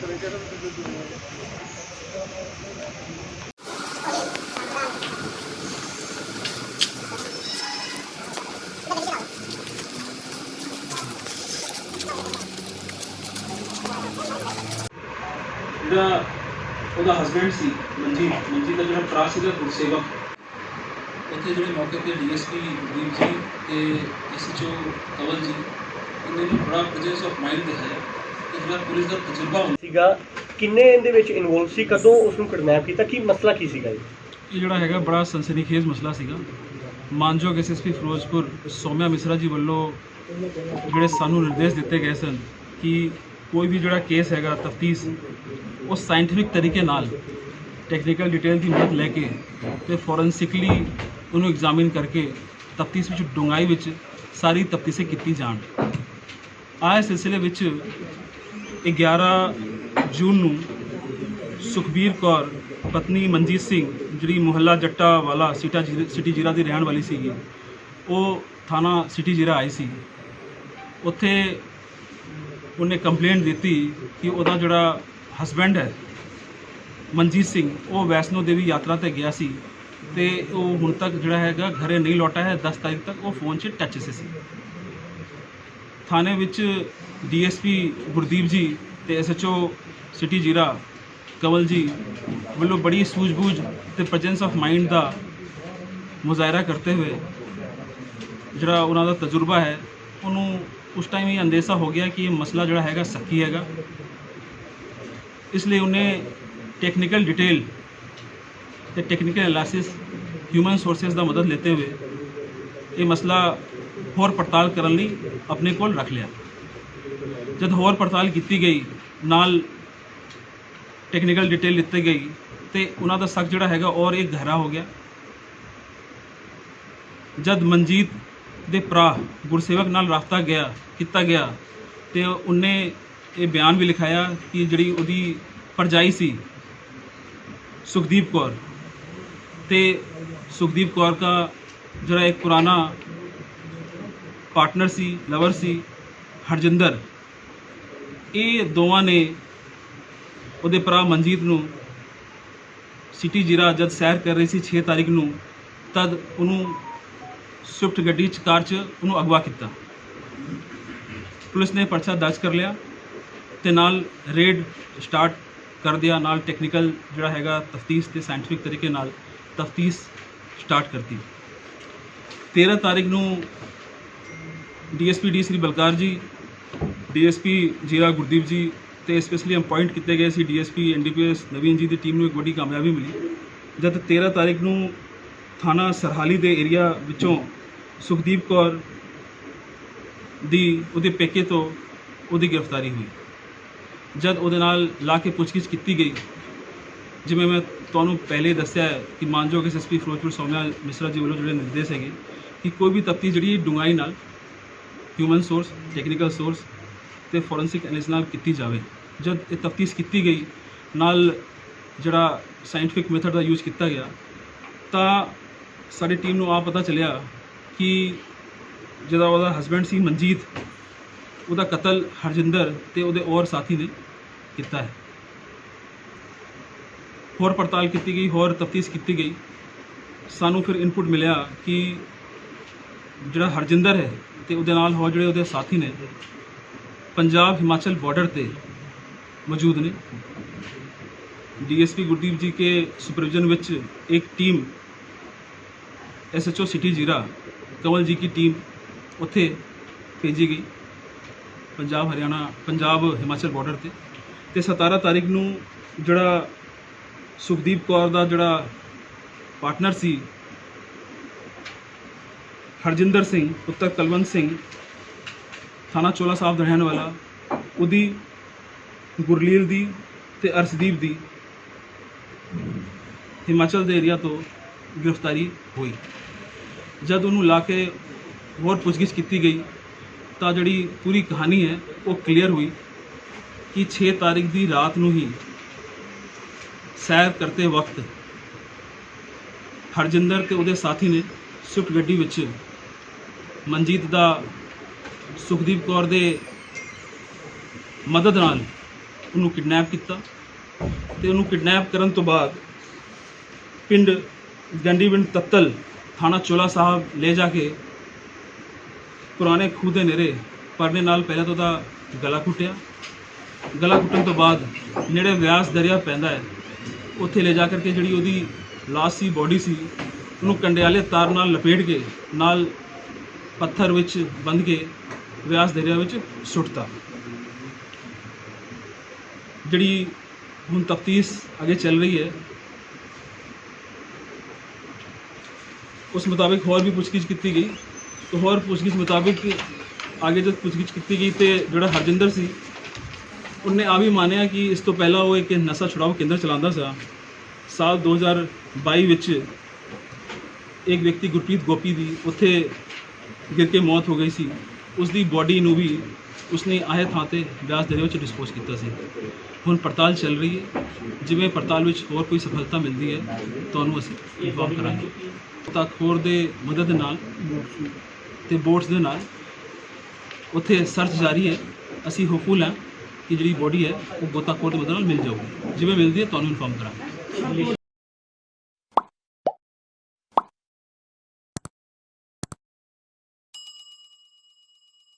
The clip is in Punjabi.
ਜਿਹੜਾ ਉਹਦਾ ਹਸਬੰਡ ਸੀ, ਮਨਜੀਤ ਮਨਜੀਤ ਦਾ ਜਿਹੜਾ ਭਰਾ ਸੀਗਾ ਗੁਰਸੇਵਕ ਉੱਥੇ ਜਿਹੜੇ ਮੌਕੇ ਤੇ ਡੀਐਸਪੀ ਦੀਪ ਜੀ ਤੇ ਐਸਐਚਓ ਕਵਲ ਜੀ ਇਹਨਾਂ ਨੇ ਬੜਾ ਪ੍ਰੈਜੈਂਸ ਆਫ ਮਾਈਂਡ ਦਿਖਾਇਆ। ਕਿ ਜਿਹੜਾ ਪੁਲਿਸ ਦਾ ਤਜਰਬਾ ਹੁੰਦਾ ਸੀਗਾ। ਕਿੰਨੇ ਇਹਦੇ ਵਿੱਚ ਇਨਵੋਲਵ ਸੀ? ਕਦੋਂ ਉਸ ਨੂੰ ਕਿਡਨੈਪ ਕੀਤਾ? ਕੀ ਮਸਲਾ ਕੀ ਸੀਗਾ ਜੀ ਇਹ ਜਿਹੜਾ ਹੈਗਾ, ਬੜਾ ਸਨਸਨੀਖੇਜ਼ ਮਸਲਾ ਸੀਗਾ। ਮਾਨਯੋਗ ਐਸਐਸਪੀ ਫਿਰੋਜ਼ਪੁਰ ਸੋਮਿਆ ਮਿਸਰਾ ਜੀ ਵੱਲੋਂ ਜਿਹੜੇ ਸਾਨੂੰ ਨਿਰਦੇਸ਼ ਦਿੱਤੇ ਗਏ ਸਨ ਕਿ ਕੋਈ ਵੀ ਜਿਹੜਾ ਕੇਸ ਹੈਗਾ, ਤਫਤੀਸ਼, ਉਹ ਸਾਇੰਟੀਫਿਕ ਤਰੀਕੇ ਨਾਲ ਟੈਕਨੀਕਲ ਡਿਟੇਲ ਦੀ ਮਦਦ ਲੈ ਕੇ ਤੇ ਫੋਰੈਂਸਿਕਲੀ ਉਹਨੂੰ ਐਗਜ਼ਾਮਿਨ ਕਰਕੇ ਤਫਤੀਸ਼ ਵਿੱਚ ਡੂੰਘਾਈ ਵਿੱਚ ਸਾਰੀ ਤਫਤੀਸ਼ੇ ਕੀਤੀ ਜਾਣ। ਆਏ ਸਿਲਸਿਲੇ ਵਿੱਚ 11 ਜੂਨ ਨੂੰ ਸੁਖਬੀਰ ਕੌਰ, ਪਤਨੀ ਮਨਜੀਤ ਸਿੰਘ, ਜਿਹੜੀ ਮੁਹੱਲਾ ਜੱਟਾ ਵਾਲਾ ਸਿਟਾ ਜੀ- ਸਿਟੀ ਜੀਰਾ ਦੀ ਰਹਿਣ ਵਾਲੀ ਸੀਗੀ, ਉਹ ਥਾਣਾ ਸਿਟੀ ਜੀਰਾ ਆਈ ਸੀ। ਉੱਥੇ ਉਹਨੇ ਕੰਪਲੇਂਟ ਦਿੱਤੀ ਕਿ ਉਹਦਾ ਜਿਹੜਾ ਹਸਬੈਂਡ ਹੈ, ਮਨਜੀਤ ਸਿੰਘ, ਉਹ ਵੈਸ਼ਨੋ ਦੇਵੀ ਯਾਤਰਾ ਤੇ ਗਿਆ ਸੀ ਤੇ ਉਹ ਹੁਣ ਤੱਕ ਜਿਹੜਾ ਹੈਗਾ, ਘਰੇ ਨਹੀਂ ਲੌਟਾ ਹੈ 10 ਤਾਰੀਖ ਤੱਕ ਉਹ ਫੋਨ 'ਚ ਟੱਚ ਸੀ। ਥਾਣੇ ਵਿੱਚ ਡੀਐਸਪੀ ਗੁਰਦੀਪ ਜੀ ਤੇ ਐਸਐਚਓ ਸਿਟੀ ਜੀਰਾ ਕਵਲ ਜੀ ਵੱਲੋਂ ਬੜੀ ਸੂਝ-ਬੂਝ ਤੇ ਪ੍ਰੈਜੈਂਸ ਆਫ ਮਾਈਂਡ ਦਾ ਮੁਜ਼ਾਹਰਾ ਕਰਦੇ ਹੋਏ ਜਿਹੜਾ ਉਹਨਾਂ ਦਾ ਤਜਰਬਾ ਹੈ, ਉਹਨੂੰ ਉਸ ਟਾਈਮ ਹੀ ਅੰਦੇਸ਼ਾ ਹੋ ਗਿਆ ਕਿ ਇਹ ਮਸਲਾ ਜਿਹੜਾ ਹੈਗਾ ਸੱਚੀ ਹੈਗਾ। ਇਸ ਲਈ ਉਹਨੇ ਟੈਕਨੀਕਲ ਡਿਟੇਲ ਤੇ ਟੈਕਨੀਕਲ ਐਨਾਲਿਸਿਸ ਹਿਊਮਨ ਸੋਰਸਸ ਦਾ ਮਦਦ ਲੈਤੇ ਹੋਏ ਇਹ ਮਸਲਾ ਹੋਰ ਪੜਤਾਲ ਕਰਨ ਲਈ ਆਪਣੇ ਕੋਲ ਰੱਖ ਲਿਆ। ਜਦ ਹੋਰ ਪੜਤਾਲ ਕੀਤੀ ਗਈ, ਨਾਲ ਟੈਕਨੀਕਲ ਡਿਟੇਲ ਲਿੱਤੀ ਗਈ ਤੇ ਉਹਨਾਂ ਦਾ ਸ਼ੱਕ ਜਿਹੜਾ ਹੈਗਾ ਔਰ ਇਹ ਗਹਿਰਾ ਹੋ ਗਿਆ। ਜਦ ਮਨਜੀਤ ਦੇ ਭਰਾ ਗੁਰਸੇਵਕ ਨਾਲ ਰਾਬਤਾ ਗਿਆ, ਕੀਤਾ ਗਿਆ ਤੇ ਉਹਨੇ ਇਹ ਬਿਆਨ ਵੀ ਲਿਖਾਇਆ ਕਿ ਜਿਹੜੀ ਉਹਦੀ ਪਰਜਾਈ ਸੀ, ਸੁਖਦੀਪ ਕੌਰ। ਤੇ ਸੁਖਦੀਪ ਕੌਰ ਦਾ ਜਿਹੜਾ ਇੱਕ ਪੁਰਾਣਾ ਪਾਰਟਨਰ ਸੀ ਲਵਰ ਸੀ, ਹਰਜਿੰਦਰ। ਇਹ ਦੋਵਾਂ ਨੇ ਉਹਦੇ ਭਰਾ ਮਨਜੀਤ ਨੂੰ ਸਿਟੀ ਜੀਰਾ ਜਦ ਸੈਰ ਕਰ ਰਹੀ ਸੀ 6 ਤਾਰੀਖ ਨੂੰ, ਤਦ ਉਹਨੂੰ ਸਵਿਫਟ ਗੱਡੀ ਚ, ਕਾਰ ਚ ਉਹਨੂੰ ਅਗਵਾ ਕੀਤਾ। ਪੁਲਿਸ ਨੇ ਪਰਚਾ ਦਰਜ ਕਰ ਲਿਆ ਤੇ ਨਾਲ ਰੇਡ ਸਟਾਰਟ ਕਰ ਦਿਆ, ਨਾਲ ਟੈਕਨੀਕਲ ਜਿਹੜਾ ਹੈਗਾ ਤਫਤੀਸ਼ ਤੇ ਸਾਇੰਟੀਫਿਕ ਤਰੀਕੇ ਨਾਲ ਤਫਤੀਸ਼ ਸਟਾਰਟ ਕਰਤੀ। 13 ਤਾਰੀਖ ਨੂੰ ਡੀਐਸਪੀ ਡੀ ਸ੍ਰੀ ਬਲਕਾਰ ਜੀ, ਡੀਐਸਪੀ ਜੀਰਾ ਗੁਰਦੀਪ ਜੀ ਤੇ ਸਪੈਸ਼ਲੀ ਅਪਾਇੰਟ ਕੀਤੇ ਗਏ ਸੀ ਡੀਐਸਪੀ ਐਨਡੀਪੀਐਸ ਨਵੀਨ ਜੀ ਦੀ ਟੀਮ ਨੂੰ ਇੱਕ ਵੱਡੀ ਕਾਮਯਾਬੀ ਮਿਲੀ। ਜਦ 13 ਤਾਰੀਖ ਨੂੰ ਥਾਣਾ ਸਰਹਾਲੀ ਦੇ ਏਰੀਆ ਵਿੱਚੋਂ ਸੁਖਦੀਪ ਕੌਰ ਦੀ ਉਹਦੇ ਪੇਕੇ ਤੋਂ ਉਹਦੀ ਗ੍ਰਿਫਤਾਰੀ ਹੋਈ। ਜਦ ਉਹਦੇ ਨਾਲ ਲਾ ਕੇ ਪੁੱਛਗਿੱਛ ਕੀਤੀ ਗਈ, ਜਿਵੇਂ ਮੈਂ ਤੁਹਾਨੂੰ ਪਹਿਲੇ ਦੱਸਿਆ ਕਿ ਮਾਨਯੋਗ ਐਸਐਸਪੀ ਫਿਰੋਜ਼ਪੁਰ ਸੌਮਿਆ ਮਿਸਰਾ ਜੀ ਵੱਲੋਂ ਜਿਹੜੇ ਨਿਰਦੇਸ਼ ਹੈਗੇ ਕਿ ਕੋਈ ਵੀ ਤਫਤੀਸ਼ ਜਿਹੜੀ ਡੂੰਘਾਈ ਨਾਲ ਹਿਊਮਨ ਸੋਰਸ ਟੈਕਨੀਕਲ ਸੋਰਸ ਤੇ ਫੋਰੈਂਸਿਕ ਐਨਾਲਿਸਿਸ ਨਾਲ ਕੀਤੀ ਜਾਵੇ। ਜਦ ਇਹ ਤਫਤੀਸ਼ ਕੀਤੀ ਗਈ, ਨਾਲ ਜਿਹੜਾ ਸਾਇੰਟੀਫਿਕ ਮੈਥਡ ਦਾ ਯੂਜ਼ ਕੀਤਾ ਗਿਆ, ਤਾਂ ਸਾਡੀ ਟੀਮ ਨੂੰ ਆ ਪਤਾ ਚੱਲਿਆ ਕਿ ਜਿਹਦਾ ਉਹਦਾ ਹਸਬੈਂਡ ਸੀ ਮਨਜੀਤ, ਉਹਦਾ ਕਤਲ ਹਰਜਿੰਦਰ ਤੇ ਉਹਦੇ ਹੋਰ ਸਾਥੀ ਨੇ ਕੀਤਾ ਹੈ। ਹੋਰ ਪੜਤਾਲ ਕੀਤੀ ਗਈ, ਹੋਰ ਤਫਤੀਸ਼ ਕੀਤੀ ਗਈ। ਸਾਨੂੰ ਫਿਰ ਇਨਪੁਟ ਮਿਲਿਆ ਕਿ ਜਿਹੜਾ ਹਰਜਿੰਦਰ ਹੈ ਤੇ ਉਹਦੇ ਨਾਲ ਹੋਰ ਜਿਹੜੇ ਉਹਦੇ ਸਾਥੀ ਨੇ, ਪੰਜਾਬ ਹਿਮਾਚਲ ਬਾਰਡਰ ਤੇ ਮੌਜੂਦ ਨੇ। ਡੀਐਸਪੀ ਗੁਰਦੀਪ ਜੀ ਕੇ ਸੁਪਰਵਿਜ਼ਨ ਵਿੱਚ ਇੱਕ ਟੀਮ ਐਸਐਚਓ ਸਿਟੀ ਜੀਰਾ ਕੰਵਲ ਜੀ ਕੀ ਟੀਮ ਉੱਥੇ ਭੇਜੀ ਗਈ, ਪੰਜਾਬ, ਹਰਿਆਣਾ, ਪੰਜਾਬ ਹਿਮਾਚਲ ਬਾਰਡਰ ਤੇ। ਤੇ 17 ਤਾਰੀਖ ਨੂੰ ਜਿਹੜਾ ਸੁਖਦੀਪ ਕੌਰ ਦਾ ਜਿਹੜਾ ਪਾਰਟਨਰ ਸੀ ਹਰਜਿੰਦਰ ਸਿੰਘ, ਪੁੱਤਰ ਕਲਵੰਤ ਸਿੰਘ, ਥਾਣਾ ਚੋਲਾ ਸਾਹਿਬ ਦਾ ਰਹਿਣ ਵਾਲਾ, ਉਹਦੀ ਗੁਰਲੀਲ ਦੀ ਤੇ ਅਰਸ਼ਦੀਪ ਦੀ ਹਿਮਾਚਲ ਦੇ ਏਰੀਆ ਤੋਂ ਗ੍ਰਿਫਤਾਰੀ ਹੋਈ। ਜਦ ਉਹਨੂੰ ਲਾ ਕੇ ਹੋਰ ਪੁੱਛਗਿੱਛ ਕੀਤੀ ਗਈ, ਤਾਂ ਜਿਹੜੀ ਪੂਰੀ ਕਹਾਣੀ ਹੈ, ਉਹ ਕਲੀਅਰ ਹੋਈ ਕਿ 6 ਤਾਰੀਖ ਦੀ ਰਾਤ ਨੂੰ ਹੀ ਸੈਰ ਕਰਤੇ ਵਕਤ ਹਰਜਿੰਦਰ ਤੇ ਉਹਦੇ ਸਾਥੀ ਨੇ ਸਵਿਫਟ ਗੱਡੀ ਵਿੱਚ ਮਨਜੀਤ ਦਾ ਸੁਖਦੀਪ ਕੌਰ ਦੇ ਮਦਦ ਨਾਲ ਉਹਨੂੰ ਕਿਡਨੈਪ ਕੀਤਾ ਤੇ ਉਹਨੂੰ ਕਿਡਨੈਪ ਕਰਨ ਤੋਂ ਬਾਅਦ ਪਿੰਡ ਗੰਡੀਵਿੰਡ ਤੱਤਲ ਥਾਣਾ ਚੋਲਾ ਸਾਹਿਬ ਲੈ ਜਾ ਕੇ ਪੁਰਾਣੇ ਖੂਹ ਦੇ ਨੇੜੇ ਪਰਨੇ ਨਾਲ ਪਹਿਲਾਂ ਤਾਂ ਉਹਦਾ ਗਲਾ ਘੁੱਟਿਆ। ਗਲਾ ਘੁੱਟਣ ਤੋਂ ਬਾਅਦ ਨੇੜੇ ਵਿਆਸ ਦਰਿਆ ਪੈਂਦਾ ਹੈ। ਉੱਥੇ ਲੈ ਜਾ ਕਰਕੇ ਜਿਹੜੀ ਉਹਦੀ ਲਾਸ਼ ਸੀ ਬੋਡੀ ਸੀ, ਉਹਨੂੰ ਕੰਡਿਆਲੇ ਤਾਰ ਨਾਲ ਲਪੇਟ ਕੇ ਨਾਲ ਪੱਥਰ ਵਿੱਚ ਬੰਨ੍ਹ ਕੇ ਵਿਆਸ ਦਰਿਆ ਵਿੱਚ ਸੁੱਟਤਾ। ਜਿਹੜੀ ਹੁਣ ਤਫਤੀਸ਼ ਅੱਗੇ ਚੱਲ ਰਹੀ ਹੈ, ਉਸ ਮੁਤਾਬਿਕ ਹੋਰ ਵੀ ਪੁੱਛਗਿੱਛ ਕੀਤੀ ਗਈ। ਤੇ ਹੋਰ ਪੁੱਛਗਿੱਛ ਮੁਤਾਬਿਕ ਅੱਗੇ ਜਦ ਪੁੱਛਗਿੱਛ ਕੀਤੀ ਗਈ ਤੇ ਜਿਹੜਾ ਹਰਜਿੰਦਰ ਸੀ, ਉਹਨੇ ਆ ਵੀ ਮੰਨਿਆ ਕਿ ਇਸ ਤੋਂ ਪਹਿਲਾਂ ਉਹ ਇੱਕ ਨਸ਼ਾ ਛੁਡਾਓ ਕੇਂਦਰ ਚਲਾਉਂਦਾ ਸੀ। ਸਾਲ 2022 ਵਿੱਚ ਇੱਕ ਵਿਅਕਤੀ ਗੁਰਪ੍ਰੀਤ ਗੋਪੀ ਦੀ ਉੱਥੇ ਗਿਰ ਕੇ ਮੌਤ ਹੋ ਗਈ ਸੀ। ਉਸ ਦੀ ਬਾਡੀ ਨੂੰ ਵੀ ਉਸਨੇ ਆਏ ਥਾਂ ਤੇ ਬਿਆਸ ਦਰਿਆ ਵਿੱਚ ਡਿਸਪੋਜ਼ ਕੀਤਾ ਸੀ। ਹੁਣ ਪੜਤਾਲ ਚੱਲ ਰਹੀ ਹੈ। ਜਿਵੇਂ ਪੜਤਾਲ ਵਿੱਚ ਹੋਰ ਕੋਈ ਸਫਲਤਾ ਮਿਲਦੀ ਹੈ, ਤੁਹਾਨੂੰ ਅਸੀਂ ਇਨਫੋਰਮ ਕਰਾਂਗੇ। ਤੱਕ ਹੋਰ ਦੇ ਮਦਦ ਨਾਲ ਤੇ ਬੋਟਸ ਦੇ ਨਾਲ ਉੱਥੇ ਸਰਚ ਜਾਰੀ ਹੈ। ਅਸੀਂ ਹੋਪਫੁਲ ਹਾਂ ਕਿ ਜਿਹੜੀ ਬੋਡੀ ਹੈ, ਉਹ ਗੋਤਾਖੋਰ ਦੀ ਮਦਦ ਨਾਲ ਮਿਲ ਜਾਊਗੀ। ਜਿਵੇਂ ਮਿਲਦੀ ਹੈ, ਤੁਹਾਨੂੰ ਇਨਫੋਰਮ ਕਰਾਂਗੇ।